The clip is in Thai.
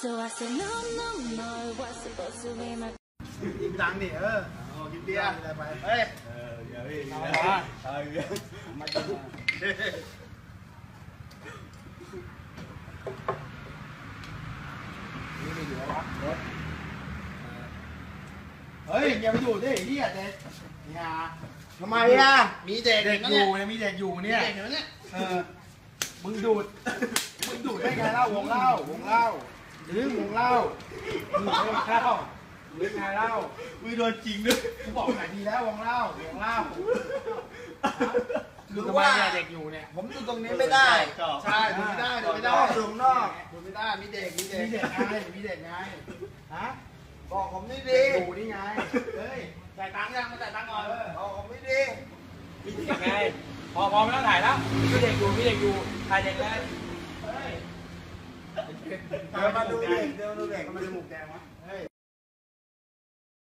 So I said, no, no, no, it was supposed to be my กินตังค์ดิเออกินเบียร์อะไรไปเฮ้ยเอออย่าพี่เอานะมาเอาอีกแล้วมากินนี่ไม่อยู่แล้วรถเฮ้ยอย่าไปอยู่ดิเฮียเด็กอย่าทำไมอะมีเด็กเด็กอยู่เนี่ยมีเด็กอยู่เนี่ยเด็กอยู่เนี่ยเออมึงดูดมึงดูดได้ไงเล่าวงเล่าวงเล่า เล่ามึงไม่วงเล่าหรือไงเล่าอุ้ยโดนจริงด้วยกูบอกหลายทีแล้ววงเล่าวงเล่าดูทำไมเนี่ยเด็กอยู่เนี่ย ผมอยู่ตรงนี้ไม่ได้ ใช่ดูไม่ได้ดูไม่ได้ดูข้างนอกดูไม่ได้ มีเด็ก มีเด็ก มีเด็กไงมีเด็กไง ฮะ บอกผมนี่ด็ดีกอยู่นี่ไง เฮ้ย จ่ายตังค์ยังมาจ่ายตังค์ก่อนบอกผมนี่ดีมีเด็กไง พอพอไม่ต้องถ่ายแล้ว มีเด็กอยู่ มีเด็กอยู่ ถ่ายเด็กเลย เดี๋ยวมาดูเด็กเดี๋ยวมาดูเด็กทำไมจมูกแดงวะเฮ้ย